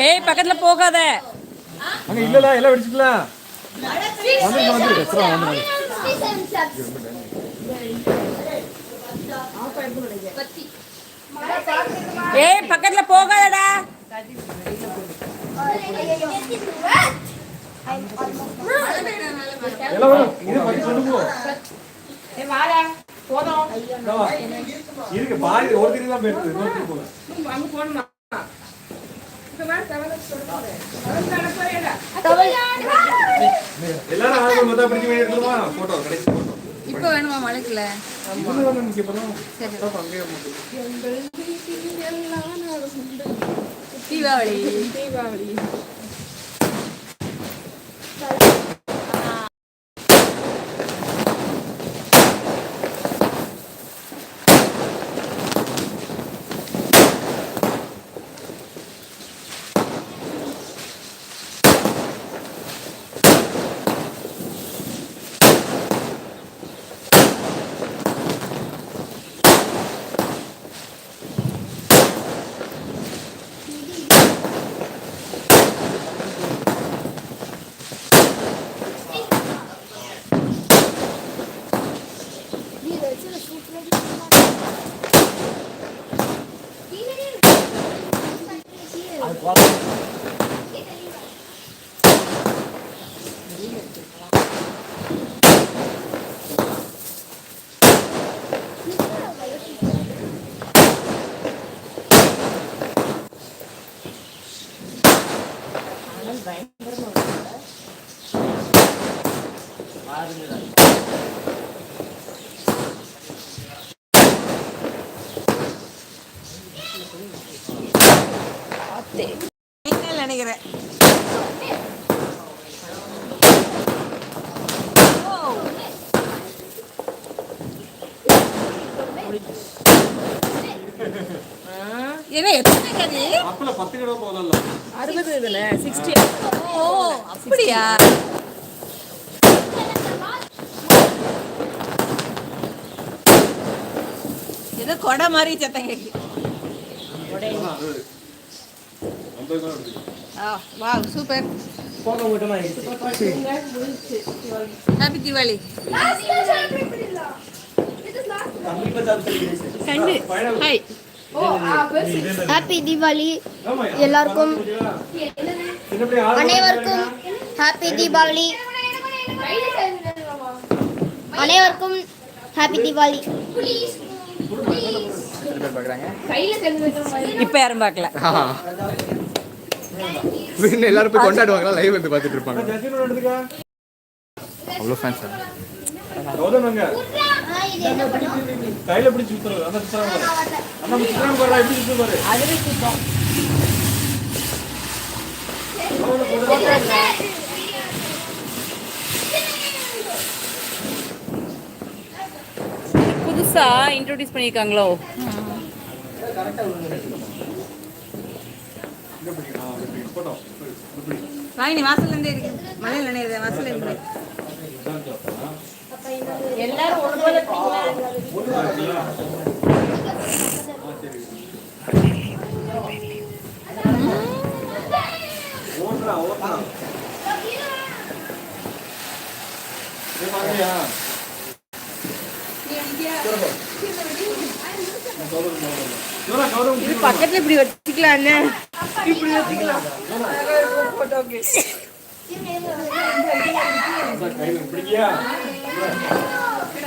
ஏய் பக்கத்துல போகாத. அங்க இல்லல எல்லாம் வந்து வந்து வந்து ஏய் பக்கத்துல போகாதடா. இருக்கு பாதி ஒரு திரி தான் போயிருக்கு போல எல்லாரும் ஆளுங்க மொத்தம் பிடிக்க வேண்டிய எடுத்துமா போட்டோ கடைசி இப்போ வேணுமா அங்கேயே தீபாவளி. நினைக்கிறேன் என்ன எத்தனை கதி அப்பல பத்து கடை போதல்ல அறுபது இதுல சிக்ஸ்டி ஓ அப்படியா? ஏதோ கொடை மாதிரி சத்தம் கேக்கு ஆ வா சூப்பர். ஹாப்பி தீபாவளி கண்டு ஹாய் ஹாப்பி தீபாவளி எல்லாருக்கும் அனைவருக்கும் ஹாப்பி தீபாவளி அனைவருக்கும் ஹாப்பி தீபாவளி இப்போ யாரும் பார்க்கல. எல்லாரும் போய் கொண்டாடுவாங்களா? லைவ் வந்து பார்த்துட்டு இருப்பாங்க. அவ்வளோ ஃபேன்ஸ் கையில பிடிச்சு சுத்துறது. அந்த சுத்துறாங்க பாரு. அந்த சுத்துறாங்க பாரு எப்படி சுத்து பாரு. புதுசா இன்ட்ரோடியூஸ் பண்ணியிருக்காங்களோ போட்டோ வாங்கி வாசல்ல இருந்தே இருக்கு. மலையில நினைவுது வாசல்ல இருந்து இது பக்கத்துல இப்படி வச்சுக்கலாம் கையில பிடிக்கியா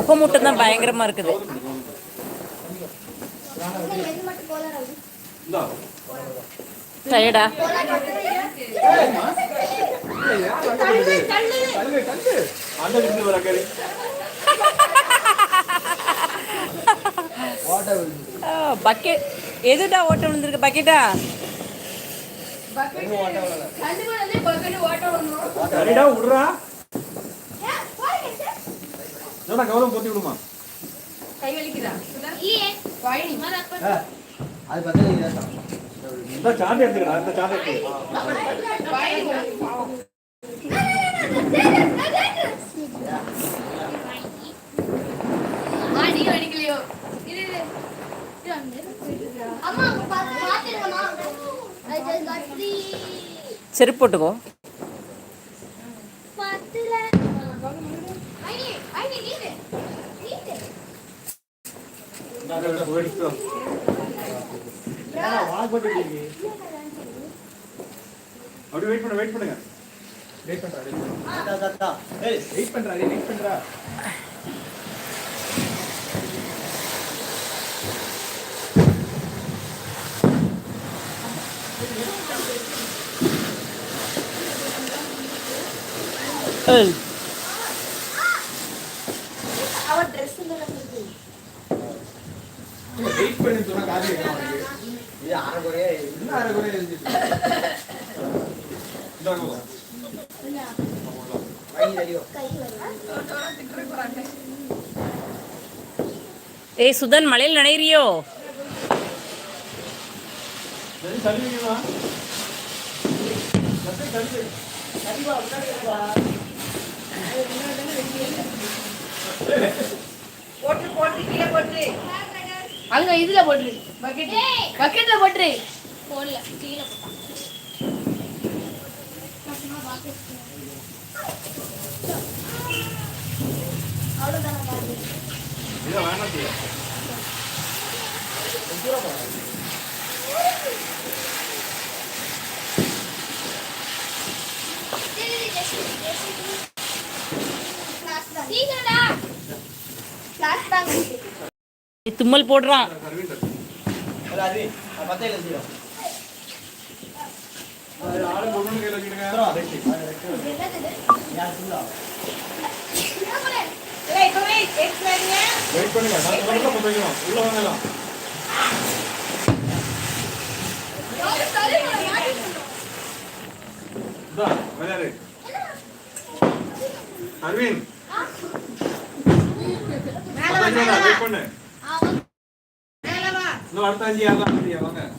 புகை மூட்டம் தான் பயங்கரமா இருக்குது. டயர்டா? தள்ளு தள்ளு அந்த இருந்து வர கறி பக்கெட் எதுடா ஓட்டம் விழுந்திருக்கு பக்கெட்டா சரிடா விடுறா என்னடா கவலம் பொத்தி விடுமா அது பார்த்தா இந்த சார்ட் எடுத்துக்கடா இந்த சார்ட் எடுத்துக்க. அம்மா பாத்துருங்கம்மா three. செருப்பு போட்டுக்கோ. அப்படி வெயிட் பண்ண வெயிட் பண்ணுங்க வெயிட் பண்றா வெயிட் பண்றா வெயிட் பண்றா அவர் Dress இந்த வெயிட் பண்ணி சொன்னா காது கேட்கணும் அவனுக்கு. இது ஏய் சுதன் மலையில் நனைறியோ போட்டு போட்டு கீழே போட்டு. அங்க இதுல போட்டுரு. பக்கெட் பக்கெட்ல போட்டுரு. போடல கீழே சீக்கிரடா கிளாஸ் ஏய், தும்மல் போடுறான். ஒரு அருவி, அது வெயிட் அரவிந்த் பண்ணு அடுத்த அஞ்சு யாரெல்லாம் வாங்க.